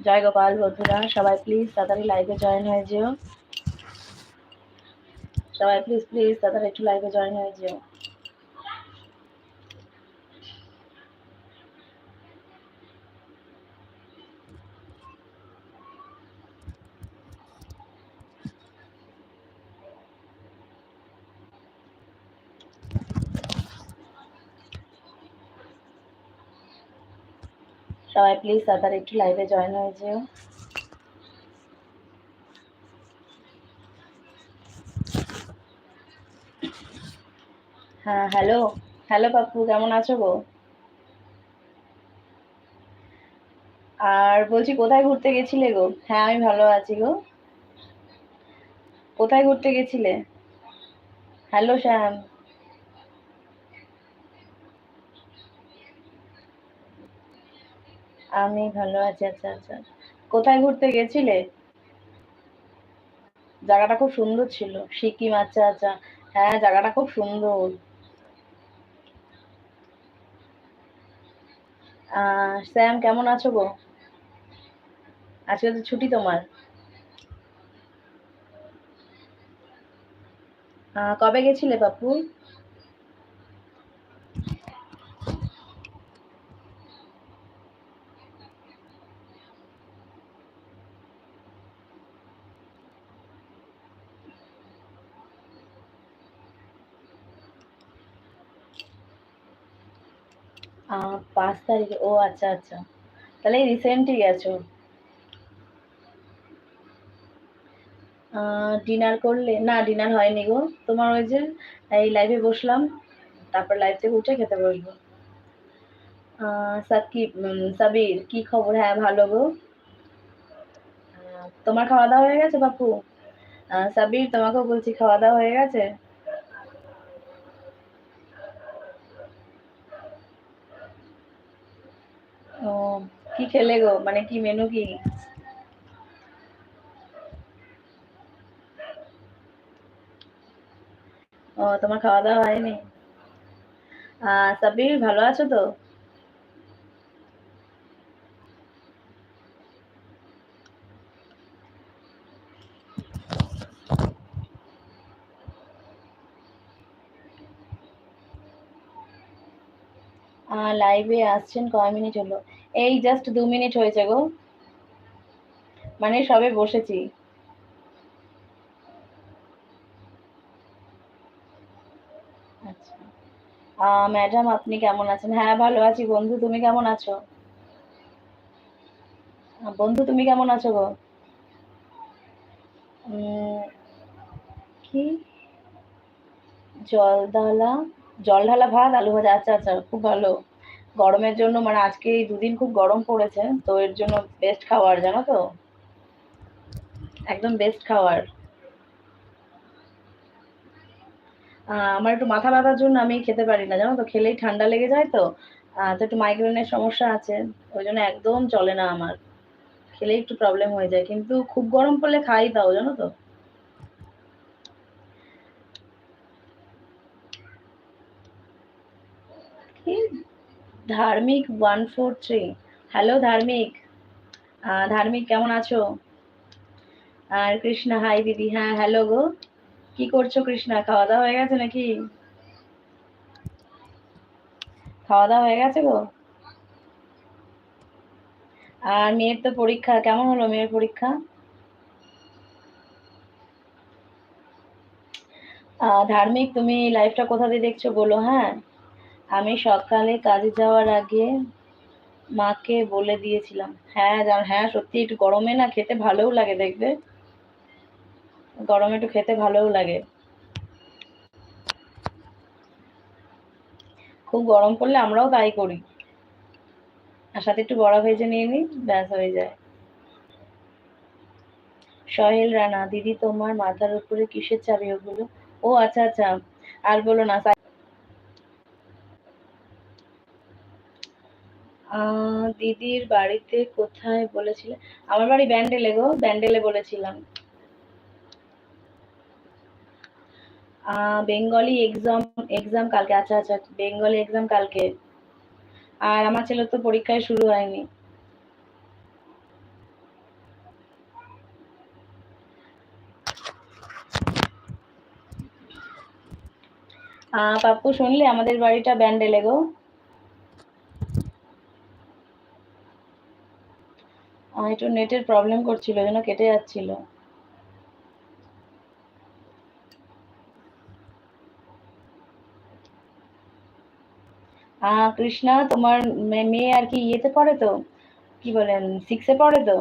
জয় গোপাল বন্ধুরা, সবাই প্লিজ তাড়াতাড়ি লাইভে জয়েন হয়ে যেও। সবাই প্লিজ প্লিজ তাড়াতাড়ি একটু লাইভে জয়েন হয়ে যেও। সবাই প্লিজ তাড়াতাড়ি একটু লাইভে জয়েন হয়ে যেও। হ্যাঁ হ্যালো হ্যালো পাপ্পু, কেমন আছো গো? আর বলছি, কোথায় ঘুরতে গেছিলে গো? হ্যাঁ আমি ভালো আছি গো। কোথায় ঘুরতে গেছিলে? হ্যালো শ্যাম। আমি ভালো আছি আচ্ছা আচ্ছা। কোথায় ঘুরতে গেছিলে? জায়গাটা খুব সুন্দর ছিল। সিকিম আচ্ছা আচ্ছা। হ্যাঁ জায়গাটা খুব সুন্দর। স্যাম, কেমন আছো গো? আজকে তো ছুটি তোমার। কবে গেছিলে পাপু পাঁচ তারিখে। ও আচ্ছা আচ্ছা। তাহলে রিসেন্টই গেছো। ডিনার করলে, না ডিনার হয়নি গো। তোমার ওই যে, এই লাইভে বসলাম, তারপর লাইভ থেকে উঠে খেতে বসবো। সাকিব সাবির, কি খবর? হ্যাঁ ভালো গো। তোমার খাওয়া দাওয়া হয়ে গেছে, বাপু? সাবির, তোমাকেও বলছি, খাওয়া দাওয়া হয়ে গেছে? ও, কি খেলে গো? মানে কি মেনু কি? ও, তোমার খাওয়া দাওয়া হয়নি সাবির ভালো আছো তো? লাইভে আসছেন, কয় মিনিট হলো? এই জাস্ট দু মিনিট হয়েছে গো। মানে সবে বসেছি। আচ্ছা। ম্যাডাম আপনি কেমন আছেন? হ্যাঁ ভালো আছি বন্ধু, তুমি কেমন আছো? বন্ধু, তুমি কেমন আছো গো? কি? জলদালা? জল ঢালা ভাত, আলু ভাজা আচ্ছা আচ্ছা খুব ভালো। গরমের জন্য মানে আজকে এই দুদিন খুব গরম পড়েছে, তো এর জন্য বেস্ট খাবার জানো তো? একদম বেস্ট খাবার আমার একটু মাথা ব্যথার জন্য আমি খেতে পারি না, জানো তো? খেলেই ঠান্ডা লেগে যায় তো। তো একটু মাইগ্রেনের সমস্যা আছে, ওই জন্য একদম চলে না আমার। খেলেই একটু প্রবলেম হয়ে যায়, কিন্তু খুব গরম পড়লে খাই তাও, জানো তো? ধার্মিক ওয়ান ফোর থ্রি হ্যালো ধার্মিক। ধার্মিক, কেমন আছো? আর কৃষ্ণা হাই দিদি হ্যাঁ হ্যালো গো। কি করছ কৃষ্ণা খাওয়া দাওয়া হয়ে গেছে নাকি? খাওয়া দাওয়া হয়ে গেছে গো? আর মেয়ের তো পরীক্ষা, কেমন হলো মেয়ের পরীক্ষা? ধার্মিক, তুমি লাইফটা কোথা দিয়ে দেখছ বলো হ্যাঁ? আমি সকালে কাজে যাওয়ার আগে মাকে বলে দিয়েছিলাম হ্যাঁ হ্যাঁ সত্যি একটু গরমে না খেতে ভালোও লাগে দেখবে। গরমে একটু খেতে ভালোও লাগে। খুব গরম পড়লে আমরাও তাই করি। আর সাথে একটু বড়া ভেজে নিয়ে নিই, ব্যাস হয়ে যায়। সহেল, রানা, দিদি তোমার মাথার উপরে কিসের চাবি ওগুলো? ও আচ্ছা আচ্ছা। আর বলো না দিদির বাড়িতে কোথায় বলেছিলে? আমার বাড়ি ব্যান্ডেলে গো, ব্যান্ডেলে বলেছিলাম। বেঙ্গলি এক্সাম এক্সাম কালকে আচ্ছা আচ্ছা বেঙ্গলি এক্সাম কালকে। আর আমার ছেলে তো পরীক্ষায় শুরু হয়নি। পাপ্পু, শুনলে আমাদের বাড়িটা ব্যান্ডেলে গো? একটু নেটের প্রবলেম করছিল, যেন কেটে যাচ্ছিল। কৃষ্ণা, তোমার মেয়ে আর কি ইয়েতে পড়ে তো? কি বলেন সিক্সে পড়ে তো?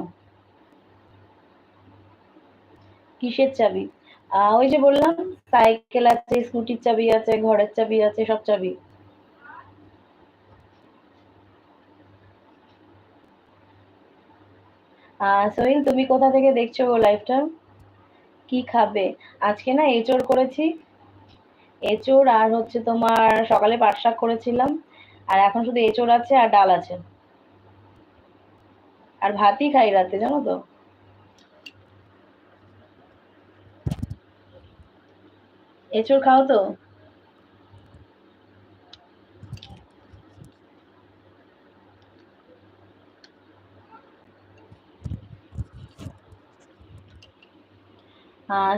কিসের চাবি? আহ, ওই যে বললাম, সাইকেল আছে, স্কুটির চাবি আছে, ঘরের চাবি আছে, সব চাবি। সোহিল, তুমি কোথা থেকে দেখছ গো লাইফটা কি খাবে? আজকে না এচোর করেছি। এচোর আর হচ্ছে তোমার সকালে পাট শাক করেছিলাম। আর এখন শুধু এচোর আছে আর ডাল আছে। আর ভাতই খাই রাতে, জানো তো? এচোর খাও তো?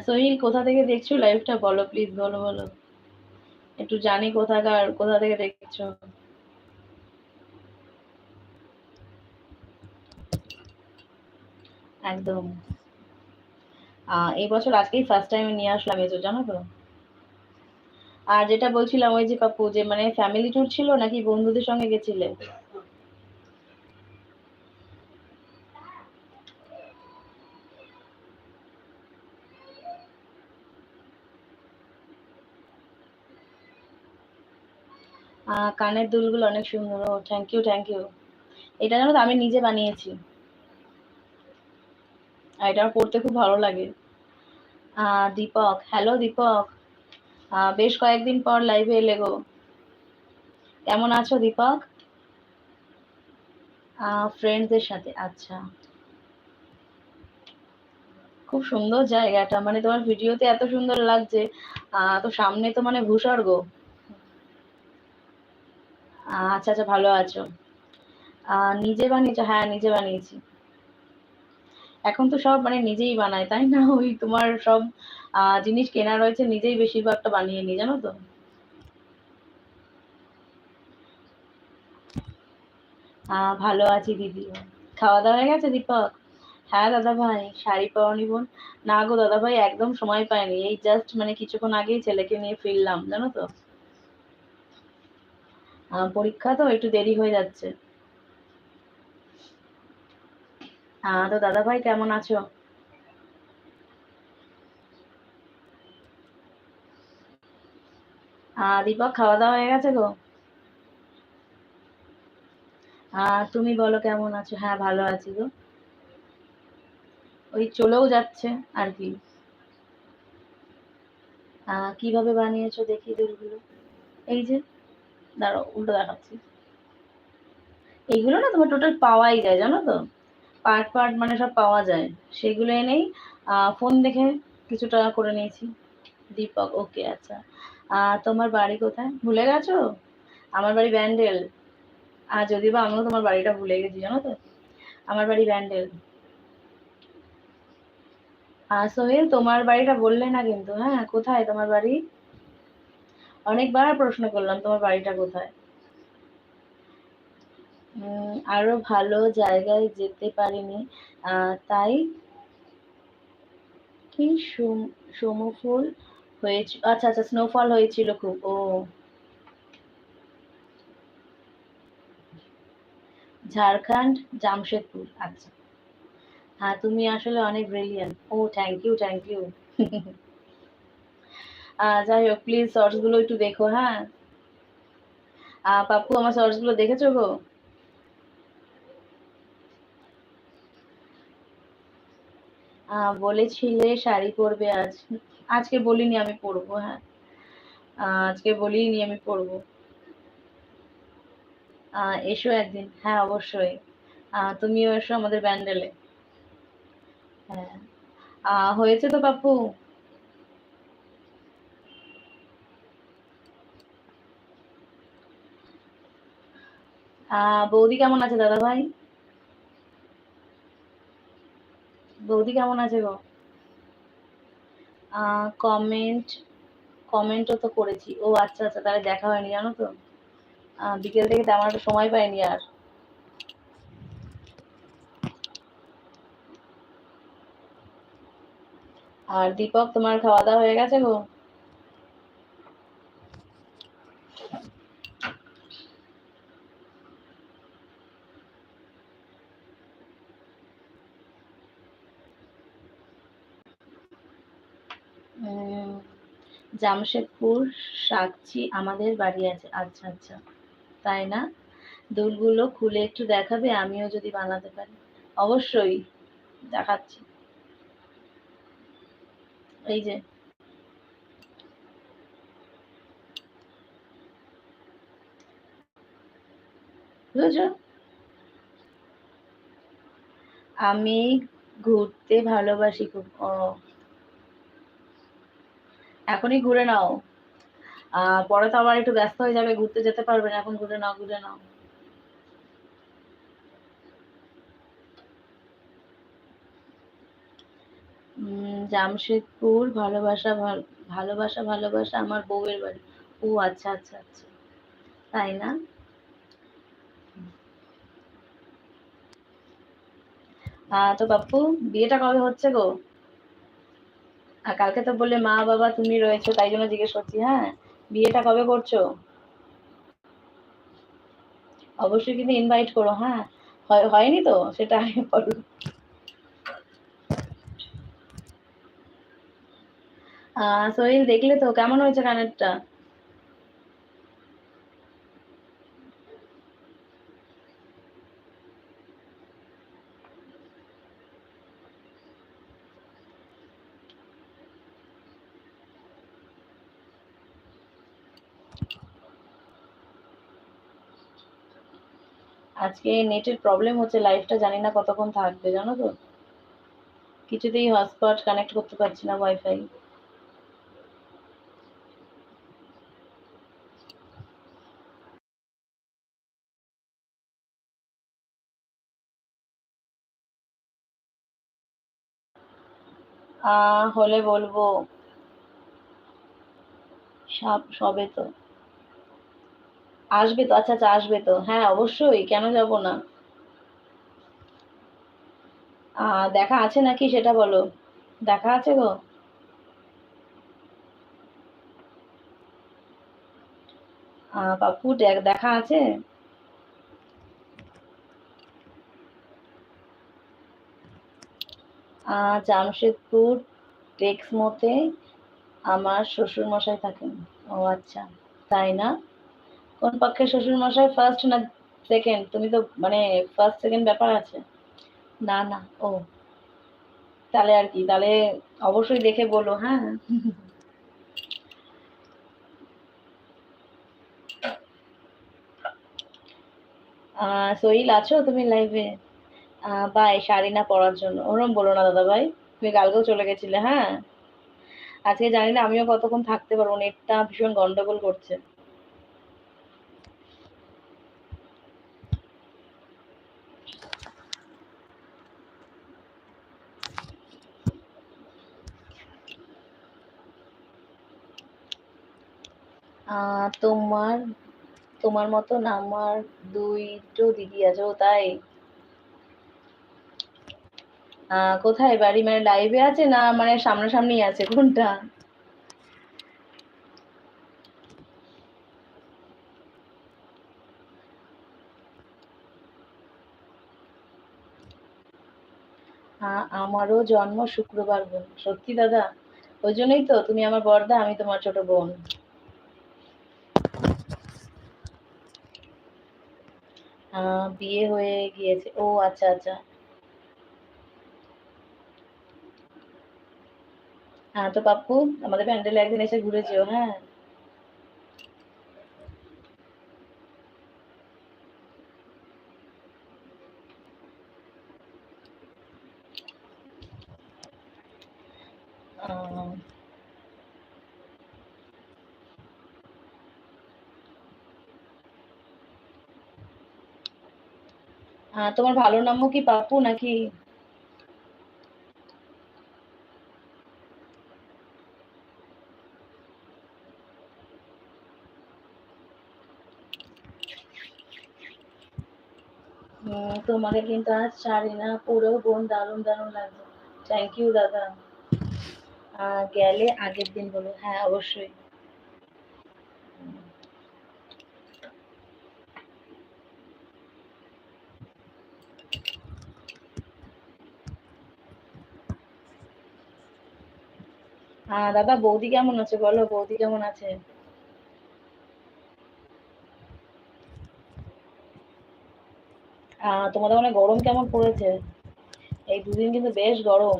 সোহিল, কোথা থেকে দেখছ? লাইভটা বলো প্লিজ বলো বলো। একটু জানি কোথাকার, কোথা থেকে দেখছ? একদম। এই বছর আজকেই ফার্স্ট টাইম নিয়ে আসলাম এসো জানো তো? আর যেটা বলছিলাম, ওই যে পাপু যে মানে ফ্যামিলি ট্যুর ছিল নাকি বন্ধুদের সঙ্গে গেছিলে? কানের দুলগুলো অনেক সুন্দর। ও থ্যাংক ইউ থ্যাংক ইউ এটা জানো তো, আমি নিজে বানিয়েছি। আর এটা আমার পড়তে খুব ভালো লাগে। দীপক হ্যালো দীপক। বেশ কয়েকদিন পর লাইভে এলে গো। কেমন আছো দীপক? ফ্রেন্ডসদের সাথে আচ্ছা। খুব সুন্দর জায়গাটা মানে তোমার ভিডিওতে এত সুন্দর লাগছে। তো সামনে তো মানে ভূস্বর্গ। আচ্ছা আচ্ছা ভালো আছো। নিজে বানিয়েছো? হ্যাঁ নিজে বানিয়েছি। এখন তো সব মানে নিজেই বানায়, তাই না? ওই তোমার সব জিনিস কেনা রয়েছে, নিজেই বেশিরভাগটা বানিয়ে নি জানো তো? ভালো আছি দিদি। খাওয়া দাওয়া হয়ে গেছে, দীপক? হ্যাঁ দাদা ভাই শাড়ি পাওনি বোন। না গো দাদা ভাই একদম সময় পাইনি এই জাস্ট মানে কিছুক্ষণ আগেই ছেলেকে নিয়ে ফিরলাম, জানো তো? পরীক্ষা তো একটু দেরি হয়ে যাচ্ছে। তো দাদা ভাই কেমন আছো? দীপক খাওয়া দাওয়া হয়ে গেছে গো? তুমি বলো কেমন আছো? হ্যাঁ ভালো আছি গো। ওই চলেও যাচ্ছে আর কি। কীভাবে বানিয়েছো দেখি দুলগুলো এই যে। দাঁড়াও, উল্টো দেখাচ্ছি। এইগুলো না তোমার টোটাল পাওয়াই যায়, জানো তো? পার্ট পার্ট মানে সব পাওয়া যায়। সেগুলো এনেই ফোন দেখে কিছু টাকা করে নিয়েছি। দীপক ওকে আচ্ছা। তোমার বাড়ি কোথায়? ভুলে গেছো? আমার বাড়ি ব্যান্ডেল। আর যদি বা আমিও তোমার বাড়িটা ভুলে গেছি, জানো তো? আমার বাড়ি ব্যান্ডেল। আর সোহেল, তোমার বাড়িটা বললে না কিন্তু হ্যাঁ কোথায় তোমার বাড়ি? অনেকবার প্রশ্ন করলাম, তোমার বাড়িটা কোথায়? আরও ভালো জায়গায় যেতে পারিনি। তাই কি সমফল হয়েছিল আচ্ছা আচ্ছা স্নোফল হয়েছিল খুব, ও। ঝাড়খণ্ড, জামশেদপুর আচ্ছা। হ্যাঁ তুমি আসলে অনেক ব্রিলিয়ান ও থ্যাংক ইউ থ্যাংক ইউ যাই হোক প্লিজ শর্টসগুলো একটু দেখো হ্যাঁ? পাপ্পু, আমার শর্টসগুলো দেখেছ গো? বলেছিলে শাড়ি পরবে আজ। আজকে বলিনি আমি পরবো হ্যাঁ। আজকে বলিনি আমি পরবো। এসো একদিন হ্যাঁ অবশ্যই। তুমিও এসো আমাদের ব্যান্ডেলে হ্যাঁ। হয়েছে তো পাপ্পু? বৌদি কেমন আছে, দাদা ভাই? বৌদি কেমন আছে গো? কমেন্ট কমেন্টও তো করেছি। ও আচ্ছা আচ্ছা তাহলে দেখা হয়নি, জানো তো? বিকেল থেকে তেমন একটা সময় পাইনি আর। আর দীপক, তোমার খাওয়া দাওয়া হয়ে গেছে গো? জামশেদপুর সাকচি আমাদের বাড়ি আছে। আচ্ছা আচ্ছা। তাই না? দুলগুলো খুলে একটু দেখাবে, আমিও যদি বানাতে পারি। অবশ্যই দেখাচ্ছি। এই যে। আমি ঘুরতে ভালোবাসি খুব এখনই ঘুরে নাও। পরে তো আবার একটু ব্যস্ত হয়ে যাবে, ঘুরতে যেতে পারবে না, এখন ঘুরে নাও ঘুরে নাও। জামশেদপুর, ভালোবাসা ভালোবাসা ভালোবাসা আমার বউয়ের বাড়ি। ও আচ্ছা আচ্ছা আচ্ছা। তাই না? তো বাপু বিয়েটা কবে হচ্ছে গো? আর কালকে তো বললে মা বাবা তুমি রয়েছো, তাই জন্য জিজ্ঞেস করছি হ্যাঁ? বিয়েটা কবে করছ? অবশ্যই কিন্তু ইনভাইট করো হ্যাঁ? হয়নি তো? সেটা আগে বলো। সোহেল, দেখলে তো? কেমন হয়েছে কানেরটা? আজকে নেটের প্রবলেম হচ্ছে লাইভটা জানি না কতক্ষণ থাকবে, জানো তো? কিছুতেই হটস্পট কানেক্ট করতে পারছি না ওয়াইফাই হলে বলব সব, সবে তো। আসবে তো আচ্ছা আচ্ছা আসবে তো। হ্যাঁ অবশ্যই, কেন যাব না? দেখা আছে নাকি সেটা বলো। দেখা আছে গো। পাপ্পু দেখা আছে? জামশেদপুর, টেক্সমোতে আমার শ্বশুর মশাই থাকেন। ও আচ্ছা। তাই না? কোন পক্ষে শ্বশুর মশাই ফার্স্ট না সেকেন্ড তুমি তো মানে ফার্স্ট সেকেন্ড ব্যাপার আছে। না না, ও। তাহলে আর কি, তাহলে অবশ্যই দেখে বলো হ্যাঁ? সহিল, আছো তুমি লাইভে বাই শাড়ি না পরার জন্য। ওরম বলো না দাদা ভাই তুমি কালকেও চলে গেছিলে হ্যাঁ? আজকে জানি না, আমিও কতক্ষণ থাকতে পারব, নেটটা ভীষণ গন্ডগোল করছে। তোমার তোমার মতন আমার দুইটো দিদি আছে, ও তাই? কোথায় বাড়ি? মানে লাইভে আছে না মানে সামনাসামনি আছে? কোনটা? আমারও জন্ম শুক্রবার বোন। সত্যি দাদা? ওই জন্যই তো, তুমি আমার বর্দা, আমি তোমার ছোট বোন। বিয়ে হয়ে গিয়েছে। ও আচ্ছা আচ্ছা। হ্যাঁ তো পাপ্পু, আমাদের প্যান্ডেলে একদিন এসে ঘুরে যেও হ্যাঁ। তোমার ভালো নামও কি পাপ্পু নাকি? তোমাকে কিন্তু আজ ছাড়ি না, পুরো বোন দারুণ দারুণ লাগবে থ্যাংক ইউ দাদা। গেলে আগের দিন বলো। হ্যাঁ অবশ্যই। দাদা, বৌদি কেমন আছে? বলো, বৌদি কেমন আছে? তোমাদের মানে গরম কেমন পড়েছে? এই দুদিন কিন্তু বেশ গরম।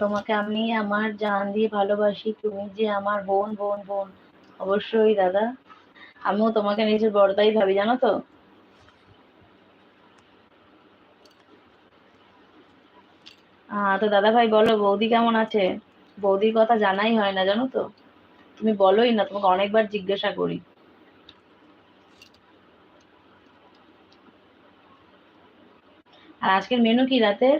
তোমাকে আমি আমার জান দিয়ে ভালোবাসি। তুমি যে আমার বোন বোন বোন। অবশ্যই, দাদা। আমিও তোমাকে নিজের বড়দাই ভাবি, জানো তো? তো দাদা ভাই, বলো, বৌদি কেমন আছে? বৌদির কথা জানাই হয় না, জানো তো? তুমি বলোই না, তোমাকে অনেকবার জিজ্ঞাসা করি। আর আজকের মেনু কি রাতের?